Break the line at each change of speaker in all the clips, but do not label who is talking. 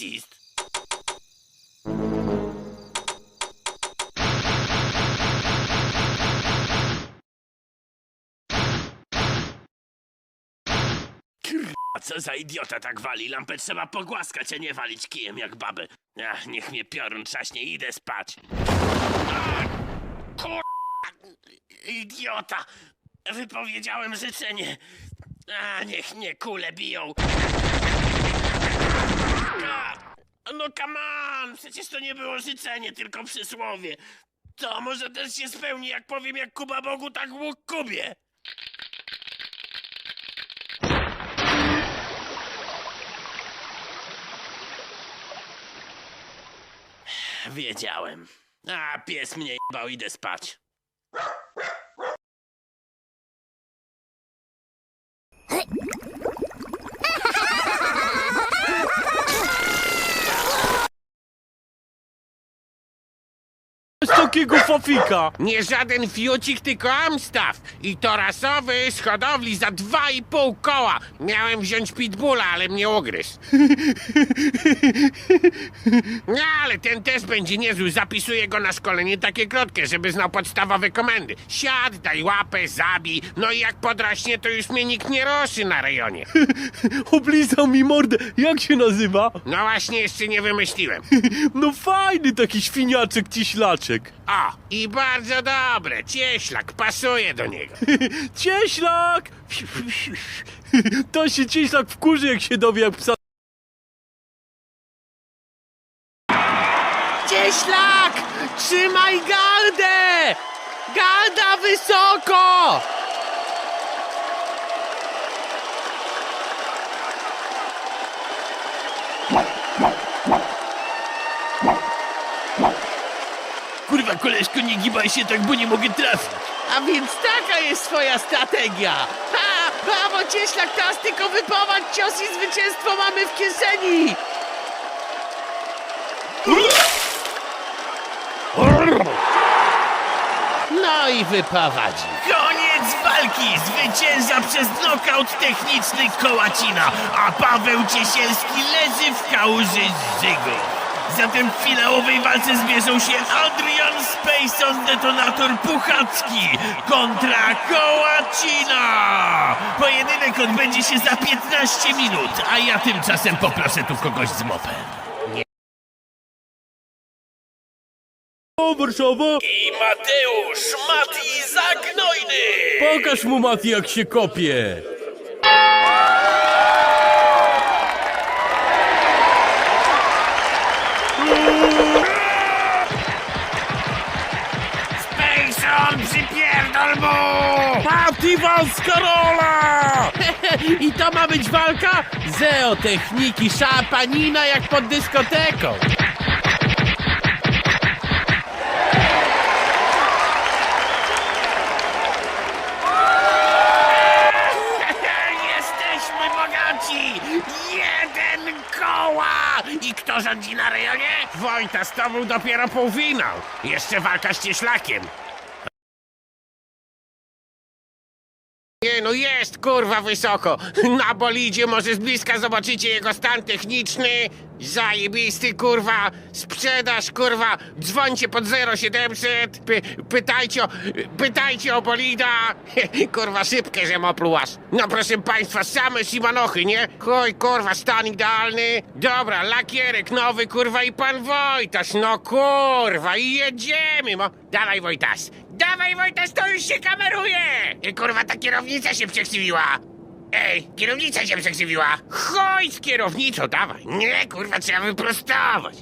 rasist. A co za idiota tak wali? Lampę trzeba pogłaskać, a nie walić kijem jak babę. Ach, niech mnie piorun trzaśnie, idę spać. Kur... Idiota! Wypowiedziałem życzenie. A, niech mnie kule biją. No come on! Przecież to nie było życzenie, tylko przysłowie. To może też się spełni, jak powiem jak Kuba Bogu, tak Bóg Kubie. Wiedziałem. A, pies mnie jebał, idę spać.
Takiego fafika?
Nie żaden fiucik, tylko Amstaff. I to rasowy z hodowli za dwa i pół koła. Miałem wziąć pitbulla, ale mnie ugryzł. No, ale ten też będzie niezły. Zapisuję go na szkolenie takie krótkie, żeby znał podstawowe komendy. Siad, daj łapę, zabij. No i jak podraśnie, to już mnie nikt nie ruszy na rejonie.
Oblizał mi mordę. Jak się nazywa?
No właśnie, jeszcze nie wymyśliłem.
No fajny taki świniaczek ciślaczek.
O, i bardzo dobre. Cieślak, pasuje do niego.
Cieślak! To się cieślak wkurzy, jak się dowie, jak psa...
Cieślak! Trzymaj gardę! Garda wysoko!
Kurwa, koleżko, nie gibaj się tak, bo nie mogę trafić.
A więc taka jest twoja strategia! Ha! Brawo, cieślak, teraz tylko wyprowadź cios i zwycięstwo mamy w kieszeni! No i wyprowadzi.
Koniec walki! Zwycięża przez nokaut techniczny Kołacina, a Paweł Ciesielski leży w kałuży Żygu. Zatem w finałowej walce zmierzą się Adrian Spacon Detonator Puchacki kontra Kołacina! Pojedynek odbędzie się za 15 minut, a ja tymczasem poproszę tu kogoś z mopem.
Warszawa!
I Mateusz Mati Zagnojny!
Pokaż mu, Mati, jak się kopie!
Przypierdol mu!
Mati Karola!
I to ma być walka? Zeo techniki, szapanina jak pod dyskoteką. Jesteśmy bogaci! Jeden koła! I kto rządzi na rejonie? Wojta, z tobą dopiero półfinał. Jeszcze walka z cieślakiem. No jest kurwa wysoko. Na bolidzie może z bliska zobaczycie jego stan techniczny. Zajebisty kurwa. Sprzedaż kurwa. Dzwońcie pod 0700. Py, pytajcie o, pytajcie o bolida. kurwa szybkie, że oplułaś. No proszę państwa, same simanochy, nie? Chuj kurwa, stan idealny. Dobra, lakierek nowy kurwa i pan Wojtas. No kurwa i jedziemy. Mo. Dawaj Wojtas. Dawaj Wojtas, to już się kameruje! I kurwa ta kierownica się przekrzywiła! Ej, kierownica się przekrzywiła! Chodź z dawaj! Nie, kurwa, trzeba wyprostować!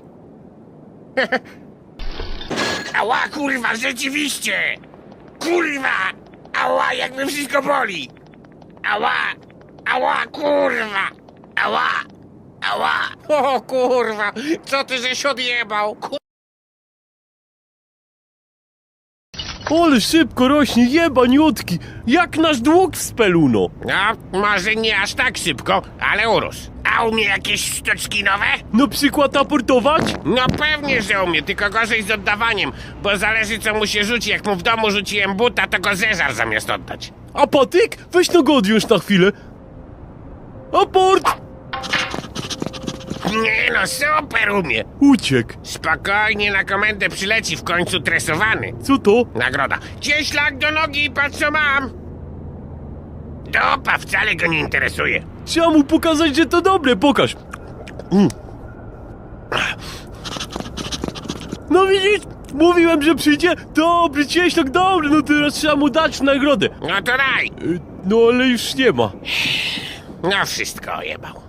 Ała, kurwa, rzeczywiście! Kurwa! Ała, jak mnie wszystko boli! Ała! Ała, kurwa! Ała! Ała! O kurwa! Co ty żeś odjebał? Ku-
Ale szybko rośnie, jebaniutki! Jak nasz dług w Speluno!
No, może nie aż tak szybko, ale urósł. A umie jakieś sztuczki nowe?
Na przykład aportować?
No pewnie, że umie, tylko gorzej z oddawaniem, bo zależy co mu się rzuci. Jak mu w domu rzuciłem buta, to go zeżar zamiast oddać.
A patyk? Weź no go odwiąż na chwilę. Aport!
Nie no, super umie.
Uciekł.
Spokojnie na komendę przyleci, w końcu tresowany.
Co to?
Nagroda. Cieślak do nogi i patrz co mam. Dopa wcale go nie interesuje.
Trzeba mu pokazać, że to dobre. Pokaż. Mm. No widzisz? Mówiłem, że przyjdzie. Dobry cieślak, dobry. No teraz trzeba mu dać nagrodę.
No to daj.
Y, No ale już nie ma.
No wszystko ojebał.